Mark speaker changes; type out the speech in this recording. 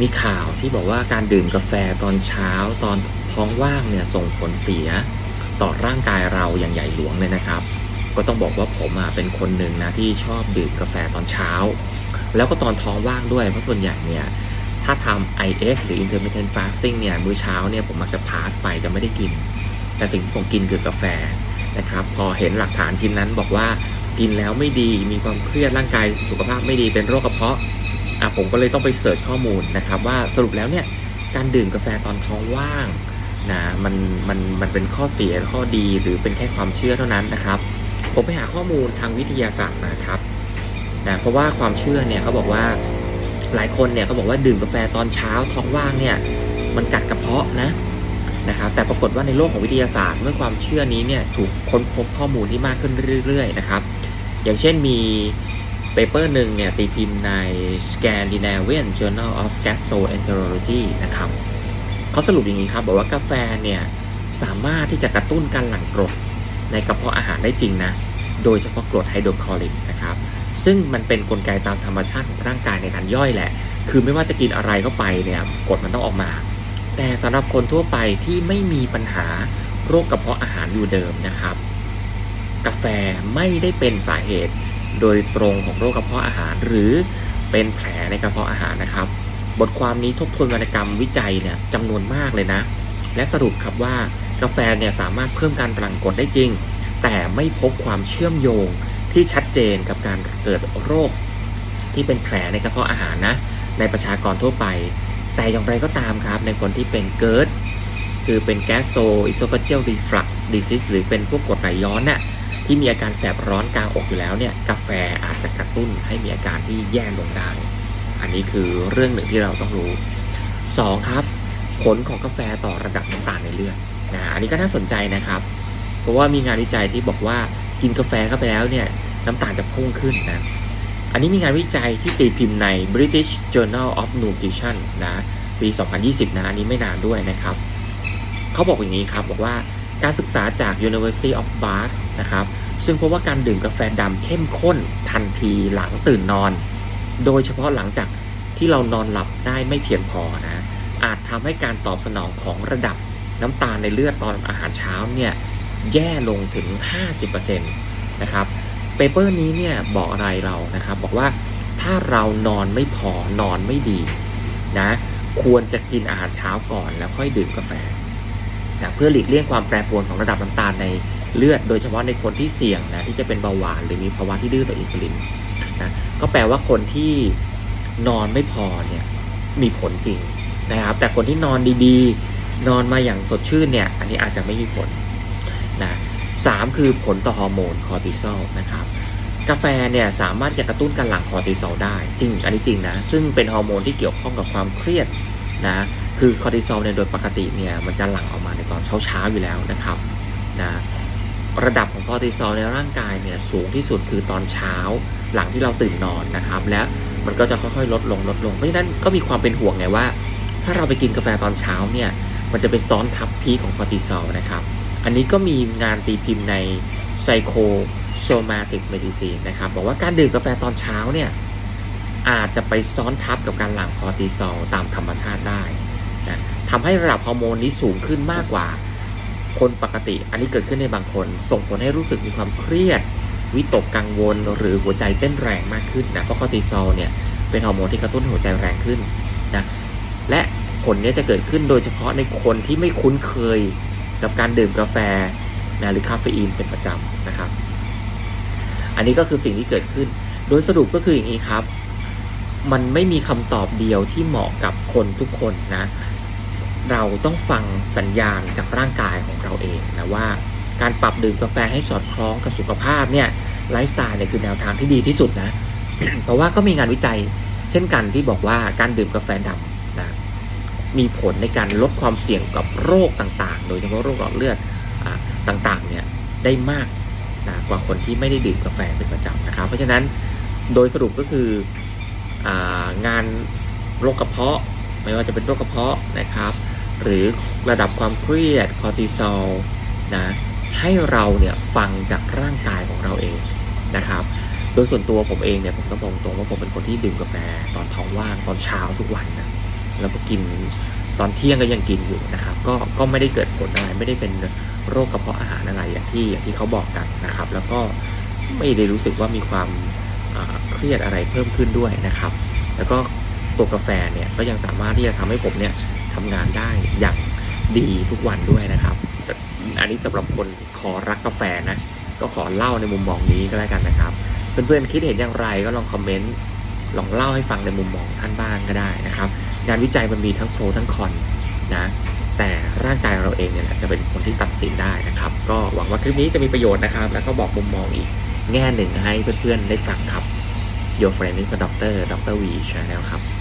Speaker 1: มีข่าวที่บอกว่าการดื่มกาแฟตอนเช้าตอนท้องว่างเนี่ยส่งผลเสียต่อร่างกายเราอย่างใหญ่หลวงเลยนะครับ ก็ต้องบอกว่าผมอะเป็นคนหนึ่งนะที่ชอบดื่มกาแฟตอนเช้า แล้วก็ตอนท้องว่างด้วยเพราะส่วนใหญ่เนี่ยถ้าทำ IF หรือ intermittent fasting เนี่ยมื้อเช้าเนี่ยผมมักจะพาสไปจะไม่ได้กิน แต่สิ่งที่ผมกินคือกาแฟนะครับ พอเห็นหลักฐานชิ้นนั้นบอกว่ากินแล้วไม่ดีมีความเครียดร่างกายสุขภาพไม่ดีเป็นโรคกระเพาะ อะผมก็เลยต้องไปเสิร์ชข้อมูลนะครับว่าสรุปแล้วเนี่ยการดื่มกาแฟตอนท้องว่างนะมันมันมันเป็นข้อเสียข้อดีหรือเป็นแค่ความเชื่อเท่านั้นนะครับ ผมไปหาข้อมูลทางวิทยาศาสตร์นะครับนะเพราะว่าความเชื่อเนี่ยเขาบอกว่าหลายคนเนี่ยเขาบอกว่าดื่มกาแฟตอนเช้าท้องว่างเนี่ยมันกัดกระเพาะนะนะครับแต่ปรากฏว่าในโลกของวิทยาศาสตร์เมื่อความเชื่อนี้เนี่ยถูกค้นพบข้อมูลที่มากขึ้นเรื่อยๆนะครับอย่างเช่นมี เปเปอร์หนึ่งเนี่ยตีพิมพ์ใน Scandinavian Journal of Gastroenterology นะครับเขาสรุปอย่างนี้ครับ บอกว่ากาแฟเนี่ยสามารถที่จะกระตุ้นการหลั่งกรดในกระเพาะอาหารได้จริงนะ โดยเฉพาะกรดไฮโดรคลอริกนะครับ ซึ่งมันเป็นนกลไกตามธรรมชาติของร่างกายในการย่อยแหละ คือไม่ว่าจะกินอะไรเข้าไปเนี่ยกรดมันต้องออกมา แต่สำหรับคนทั่วไปที่ไม่มีปัญหาโรคกระเพาะอาหารอยู่เดิมนะครับ กาแฟไม่ได้เป็นสาเหตุ โดยตรงของโรคกระเพาะอาหาร หรือเป็นแผลในกระเพาะอาหารนะครับ บทความนี้ทบทวนวรรณกรรมวิจัยเนี่ยจำนวนมากเลยนะ และสรุปครับว่ากาแฟเนี่ยสามารถเพิ่มการหลั่งกดได้จริง แต่ไม่พบความเชื่อมโยงที่ชัดเจนกับการเกิดโรค ที่เป็นแผลในกระเพาะอาหารนะในประชากรทั่วไป แต่อย่างไรก็ตามครับ ในคนที่เป็นเกิร์ดคือเป็น gastroesophageal reflux disease หรือเป็นพวกกรดไหลย้อนน่ะ ที่มีอาการแสบร้อนกลางอกอยู่แล้วเนี่ยกาแฟอาจจะกระตุ้นให้มีอาการที่แย่ลงได้ อันนี้คือเรื่องหนึ่งที่เราต้องรู้ 2. ครับ ผลของกาแฟต่อระดับน้ำตาลในเลือดนะอันนี้ก็น่าสนใจนะครับ เพราะว่ามีงานวิจัยที่บอกว่ากินกาแฟเข้าไปแล้วเนี่ยน้ำตาลจะพุ่งขึ้นนะอันนี้มีงานวิจัยที่ตีพิมพ์ใน British Journal of Nutrition นะปี 2020 นะ อันนี้ไม่นานด้วยนะครับ เขาบอกอย่างนี้ครับ บอกว่า การศึกษาจาก University of Bath นะครับ ซึ่งพบว่าการดื่มกาแฟดำเข้มข้นทันทีหลังตื่นนอน โดยเฉพาะหลังจากที่เรานอนหลับได้ไม่เพียงพอนะ อาจทำให้การตอบสนองของระดับน้ำตาลในเลือดตอนอาหารเช้าเนี่ยแย่ลงถึง 50%นะครับเปเปอร์นี้เนี่ยบอกอะไรเรานะครับ บอกว่าถ้าเรานอนไม่พอนอนไม่ดีนะ ควรจะกินอาหารเช้าก่อนแล้วค่อยดื่มกาแฟ นะเพื่อหลีกเลี่ยงความแปรปรวนของระดับน้ำตาลในเลือด โดยเฉพาะในคนที่เสี่ยงนะที่จะเป็นเบาหวานหรือมีภาวะที่ดื้อต่ออินซูลินนะก็แปลว่าคนที่นอนไม่พอเนี่ยมีผลจริงนะครับ แต่คนที่นอนดีๆ นอนมาอย่างสดชื่นเนี่ย อันนี้อาจจะไม่มีผลนะสามคือผลต่อฮอร์โมนคอร์ติซอลนะครับกาแฟเนี่ยสามารถจะกระตุ้นการหลั่งคอร์ติซอลได้จริง อันนี้จริงนะ ซึ่งเป็นฮอร์โมนที่เกี่ยวข้องกับความเครียด นะคือคอร์ติซอลเนี่ยโดยปกติเนี่ยมันจะหลั่งออกมาในตอนเช้าๆอยู่แล้วนะครับนะระดับของคอร์ติซอลในร่างกายเนี่ยสูงที่สุดคือตอนเช้าหลังที่เราตื่นนอนนะครับ และมันก็จะค่อยๆ ลดลงลดลงเพราะฉะนั้นก็มีความเป็นห่วงไงว่า ถ้าเราไปกินกาแฟตอนเช้าเนี่ยมันจะไปซ้อนทับพีของคอร์ติซอลนะครับ อันนี้ก็มีงานตีพิมพ์ใน Psychosomatic Medicine นะครับบอกว่าการดื่มกาแฟตอนเช้าเนี่ย อาจจะไปซ้อนทับกับการหลั่งคอร์ติซอลตามธรรมชาติได้นะทำให้ระดับฮอร์โมนนี้สูงขึ้นมากกว่า คนปกติ อันนี้เกิดขึ้นในบางคน ส่งผลให้รู้สึกมีความเครียด วิตกกังวลหรือหัวใจเต้นแรงมากขึ้นนะ เพราะคอร์ติซอลเนี่ยเป็นฮอร์โมนที่กระตุ้นหัวใจแรงขึ้นนะ และผลนี้จะเกิดขึ้นโดยเฉพาะในคนที่ไม่คุ้นเคยกับการดื่มกาแฟนะหรือคาเฟอีนเป็นประจำนะครับ อันนี้ก็คือสิ่งที่เกิดขึ้น โดยสรุปก็คืออย่างนี้ครับ มันไม่มีคำตอบเดียวที่เหมาะกับคนทุกคนนะ เราต้องฟังสัญญาณจากร่างกายของเราเองนะว่า การปรับดื่มกาแฟให้สอดคล้องกับสุขภาพเนี่ยไลฟ์สไตล์เนี่ยคือแนวทางที่ดีที่สุดนะ เพราะว่าก็มีงานวิจัย เช่นกันที่บอกว่าการดื่มกาแฟดำนะมีผลในการลดความเสี่ยงกับโรคต่างๆ โดยเฉพาะโรคหลอดเลือดอ่าต่างๆเนี่ยได้มากนะกว่าคนที่ไม่ได้ดื่มกาแฟเป็นประจำนะครับ เพราะฉะนั้นโดยสรุปก็คือ งานโรคกระเพาะ ไม่ว่าจะเป็นโรคกระเพาะนะครับ หรือระดับความเครียดคอร์ติซอลนะให้เราเนี่ยฟังจากร่างกายของเราเองนะครับ โดยส่วนตัวผมเองเนี่ยผมต้องบอกตรงว่าผมเป็นคนที่ดื่มกาแฟตอนท้องว่างตอนเช้าทุกวันนะแล้วก็กินตอนเที่ยงก็ยังกินอยู่นะครับ ก็ก็ไม่ได้เกิดผลอะไรไม่ได้เป็นโรคกระเพาะอาหารอะไรอย่างที่อย่างที่เขาบอกกันนะครับ แล้วก็ไม่ได้รู้สึกว่ามีความ เครียดอะไรเพิ่มขึ้นด้วยนะครับ แล้วก็ตัวกาแฟเนี่ยก็ยังสามารถที่จะทำให้ผมเนี่ยทำงานได้อย่างดีทุกวันด้วยนะครับ อันนี้สำหรับคนขอรักกาแฟนะ ก็ขอเล่าในมุมมองนี้ก็แล้วกันนะครับ เพื่อนๆคิดเห็นอย่างไรก็ลองคอมเมนต์ลองเล่าให้ฟังในมุมมองท่านบ้างก็ได้นะครับ งานวิจัยมันมีทั้งโปรทั้งคอนนะแต่ร่างกายเราเองเนี่ยแหละจะเป็นคนที่ตัดสินได้นะครับ ก็หวังว่าคลิปนี้จะมีประโยชน์นะครับ แล้วก็บอกมุมมองอีก แง่หนึ่งให้เพื่อนๆได้ฟังครับ Your Friend is a Doctor Dr. V Channel ครับ